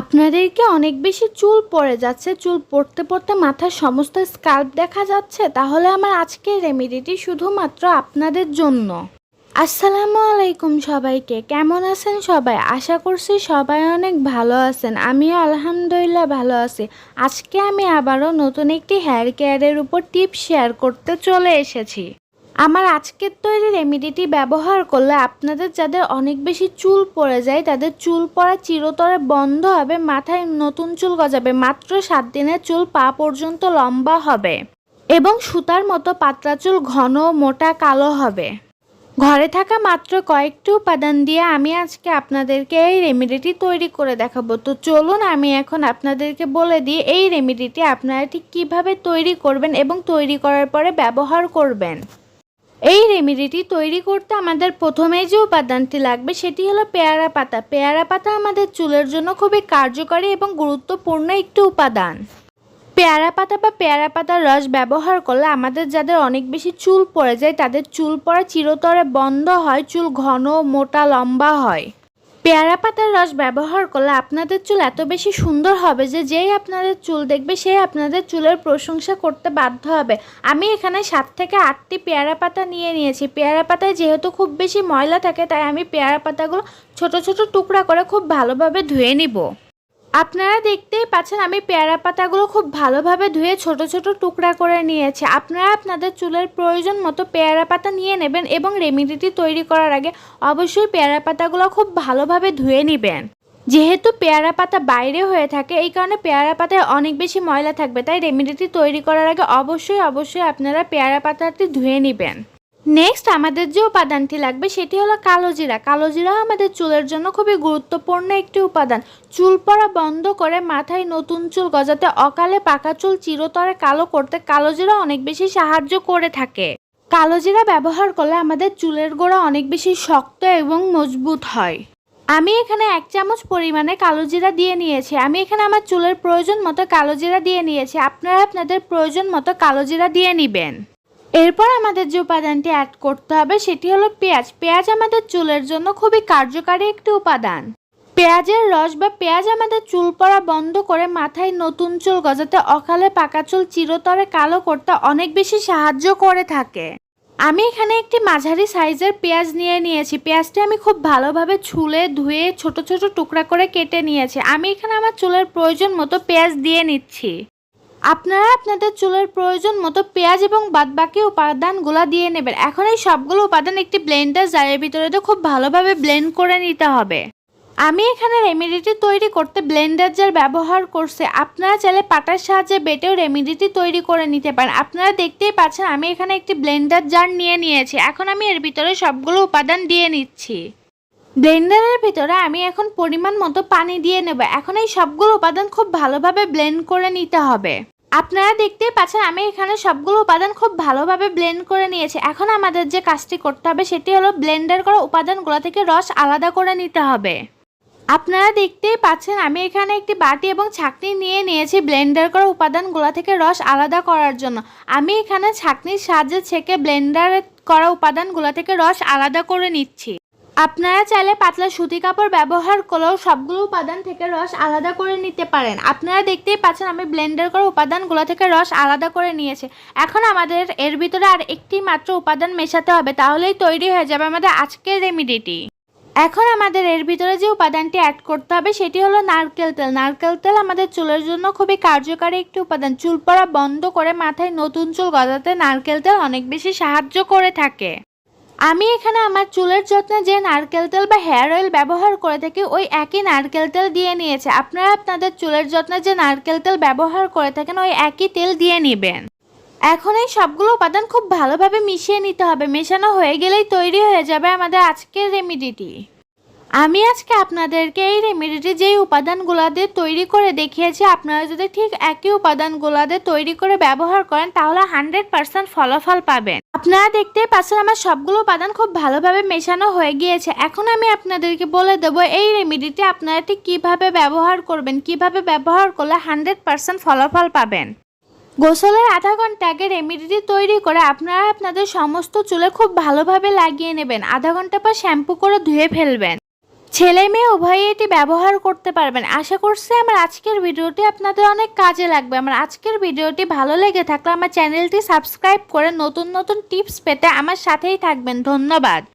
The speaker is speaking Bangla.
আপনাদেরকে অনেক বেশি চুল পড়ে যাচ্ছে, চুল পড়তে পড়তে মাথার সমস্ত স্কাল্প দেখা যাচ্ছে। তাহলে আমার আজকের রেমেডিটি শুধুমাত্র আপনাদের জন্য। আসসালামু আলাইকুম সবাইকে, কেমন আছেন সবাই? আশা করছি সবাই অনেক ভালো আছেন। আমিও আলহামদুলিল্লাহ ভালো আছি। আজকে আমি আবারও নতুন একটি হেয়ার কেয়ারের উপর টিপস শেয়ার করতে চলে এসেছি। আমার আজকের তৈরি রেমিডিটি ব্যবহার করলে আপনাদের যাদের অনেক বেশি চুল পড়ে যায়, তাদের চুল পড়া চিরতরে বন্ধ হবে, মাথায় নতুন চুল গজাবে, মাত্র সাত দিনের চুল পা পর্যন্ত লম্বা হবে এবং সুতার মতো পাতলা চুল ঘন, মোটা, কালো হবে। ঘরে থাকা মাত্র কয়েকটি উপাদান দিয়ে আমি আজকে আপনাদেরকে এই রেমিডিটি তৈরি করে দেখাবো। তো চলুন আমি এখন আপনাদেরকে বলে দিই, এই রেমিডিটি আপনারা ঠিক কীভাবে তৈরি করবেন এবং তৈরি করার পরে ব্যবহার করবেন। এই রেমেডিটি তৈরি করতে আমাদের প্রথমেই যে উপাদানটি লাগবে সেটি হলো পেয়ারা পাতা। পেয়ারা পাতা আমাদের চুলের জন্য খুবই কার্যকরী এবং গুরুত্বপূর্ণ একটি উপাদান। পেয়ারা পাতা বা পেয়ারা পাতার রস ব্যবহার করলে আমাদের যাদের অনেক বেশি চুল পড়ে যায়, তাদের চুল পড়া চিরতরে বন্ধ হয়, চুল ঘন, মোটা, লম্বা হয়। পেয়ারা পাতার রস ব্যবহার করলে আপনাদের চুল এত বেশি সুন্দর হবে যে যেই আপনাদের চুল দেখবে, সেই আপনাদের চুলের প্রশংসা করতে বাধ্য হবে। আমি এখানে সাত থেকে আটটি পেয়ারা পাতা নিয়ে নিয়েছি। পেয়ারা পাতায় যেহেতু খুব বেশি ময়লা থাকে, তাই আমি পেয়ারা পাতাগুলো ছোট ছোট টুকরা করে খুব ভালোভাবে ধুয়ে নিব। আপনারা দেখতেই পাচ্ছেন আমি পেয়ারা পাতাগুলো খুব ভালোভাবে ধুয়ে ছোট ছোট টুকরা করে নিয়েছি। আপনারা আপনাদের চুলের প্রয়োজন মতো পেয়ারা পাতা নিয়ে নেবেন এবং রেমিডিটি তৈরি করার আগে অবশ্যই পেয়ারা পাতাগুলো খুব ভালোভাবে ধুয়ে নেবেন। যেহেতু পেয়ারা পাতা বাইরে হয়ে থাকে, এই কারণে পেয়ারা পাতায় অনেক বেশি ময়লা থাকবে, তাই রেমিডিটি তৈরি করার আগে অবশ্যই অবশ্যই আপনারা পেয়ারা পাতাটি ধুয়ে নেবেন। নেক্সট আমাদের যে উপাদানটি লাগবে, সেটি হলো কালো জিরা। কালো জিরা আমাদের চুলের জন্য খুবই গুরুত্বপূর্ণ একটি উপাদান। চুল পড়া বন্ধ করে মাথায় নতুন চুল গজাতে, অকালে পাকা চুল চিরতরে কালো করতে কালো জিরা অনেক বেশি সাহায্য করে থাকে। কালো জিরা ব্যবহার করলে আমাদের চুলের গোড়া অনেক বেশি শক্ত এবং মজবুত হয়। আমি এখানে এক চামচ পরিমাণে কালো জিরা দিয়ে নিয়েছি। আমি এখানে আমার চুলের প্রয়োজন মতো কালো জিরা দিয়ে নিয়েছি। আপনারা আপনাদের প্রয়োজন মতো কালো জিরা দিয়ে নেবেন। এরপর আমাদের যে উপাদানটি অ্যাড করতে হবে সেটি হলো পেঁয়াজ। পেঁয়াজ আমাদের চুলের জন্য খুবই কার্যকারী একটি উপাদান। পেঁয়াজের রস বা পেঁয়াজ আমাদের চুল পড়া বন্ধ করে মাথায় নতুন চুল গজাতে, অকালে পাকা চুল চিরতরে কালো করতে অনেক বেশি সাহায্য করে থাকে। আমি এখানে একটি মাঝারি সাইজের পেঁয়াজ নিয়ে নিয়েছি। পেঁয়াজটি আমি খুব ভালোভাবে ছুলে ধুয়ে ছোট ছোট টুকরা করে কেটে নিয়েছি। আমি এখানে আমার চুলের প্রয়োজন মতো পেঁয়াজ দিয়ে নিচ্ছি। আপনারা আপনাদের চুলের প্রয়োজন মতো পেঁয়াজ এবং বাদবাকি উপাদানগুলো দিয়ে নেবেন। এখন এই সবগুলো উপাদান একটি ব্লেন্ডার জারের ভিতরে দিয়ে খুব ভালোভাবে ব্লেন্ড করে নিতে হবে। আমি এখানে রেমেডিটি তৈরি করতে ব্লেন্ডার জার ব্যবহার করছে। আপনারা চাইলে পাটার সাহায্যে বেটেও রেমেডিটি তৈরি করে নিতে পারেন। আপনারা দেখতেই পাচ্ছেন আমি এখানে একটি ব্লেন্ডার জার নিয়ে নিয়েছি। এখন আমি এর ভিতরে সবগুলো উপাদান দিয়ে নিচ্ছি। ব্লেন্ডারের ভিতরে আমি এখন পরিমাণ মতো পানি দিয়ে নেব। এখন এই সবগুলো উপাদান খুব ভালোভাবে ব্লেন্ড করে নিতে হবে। আপনারা দেখতেই পাচ্ছেন আমি এখানে সবগুলো উপাদান খুব ভালোভাবে ব্লেন্ড করে নিয়েছি। এখন আমাদের যে কাজটি করতে হবে সেটি হলো ব্লেন্ডার করা উপাদানগুলো থেকে রস আলাদা করে নিতে হবে। আপনারা দেখতেই পাচ্ছেন আমি এখানে একটি বাটি এবং ছাকনি নিয়ে নিয়েছি ব্লেন্ডার করা উপাদানগুলো থেকে রস আলাদা করার জন্য। আমি এখানে ছাকনির সাহায্যে ছেঁকে ব্লেন্ডার করা উপাদানগুলো থেকে রস আলাদা করে নিচ্ছি। আপনারা চাইলে পাতলা সুতি কাপড় ব্যবহার করেও সবগুলো উপাদান থেকে রস আলাদা করে নিতে পারেন। আপনারা দেখতেই পাচ্ছেন আমি ব্লেন্ডার করা উপাদানগুলো থেকে রস আলাদা করে নিয়েছি। এখন আমাদের এর ভিতরে আর একটি মাত্র উপাদান মেশাতে হবে, তাহলেই তৈরি হয়ে যাবে আমাদের আজকের রেমিডিটি এখন আমাদের এর ভিতরে যে উপাদানটি অ্যাড করতে হবে, সেটি হলো নারকেল তেল। নারকেল তেল আমাদের চুলের জন্য খুবই কার্যকারী একটি উপাদান। চুল পড়া বন্ধ করে মাথায় নতুন চুল গজাতে নারকেল তেল অনেক বেশি সাহায্য করে থাকে। আমি এখানে আমার চুলের যত্নে যে নারকেল তেল বা হেয়ার অয়েল ব্যবহার করে থাকি, ওই একই নারকেল তেল দিয়ে নিয়েছে। আপনারা আপনাদের চুলের যত্নে যে নারকেল তেল ব্যবহার করে থাকেন, ওই একই তেল দিয়ে নেবেন। এখন এই সবগুলো উপাদান খুব ভালোভাবে মিশিয়ে নিতে হবে। মেশানো হয়ে গেলেই তৈরি হয়ে যাবে আমাদের আজকের রেমিডিটি আমি আজকে আপনাদেরকে এই রেমেডিটি যেই উপাদানগুলো দিয়ে তৈরি করে দেখিয়েছি, আপনারা যদি ঠিক একই উপাদানগুলো তৈরি করে ব্যবহার করেন, তাহলে হান্ড্রেড পার্সেন্ট ফলাফল পাবেন। আপনারা দেখতেই পাচ্ছেন আমার সবগুলো উপাদান খুব ভালোভাবে মেশানো হয়ে গিয়েছে। এখন আমি আপনাদেরকে বলে দেবো এই রেমেডিটি আপনারা ঠিক কীভাবে ব্যবহার করবেন, কীভাবে ব্যবহার করলে হান্ড্রেড পার্সেন্ট ফলাফল পাবেন। গোসলের আধা ঘণ্টা আগে রেমেডিটি তৈরি করে আপনারা আপনাদের সমস্ত চুলে খুব ভালোভাবে লাগিয়ে নেবেন। আধা ঘণ্টা পর শ্যাম্পু করে ধুয়ে ফেলবেন। ছেলে মেয়ে উভয়ে এটি ব্যবহার করতে পারবেন। আশা করছি আমার আজকের ভিডিওটি আপনাদের অনেক কাজে লাগবে। আমার আজকের ভিডিওটি ভালো লেগে থাকলে আমার চ্যানেলটি সাবস্ক্রাইব করে নতুন নতুন টিপস পেতে আমার সাথেই থাকবেন। ধন্যবাদ।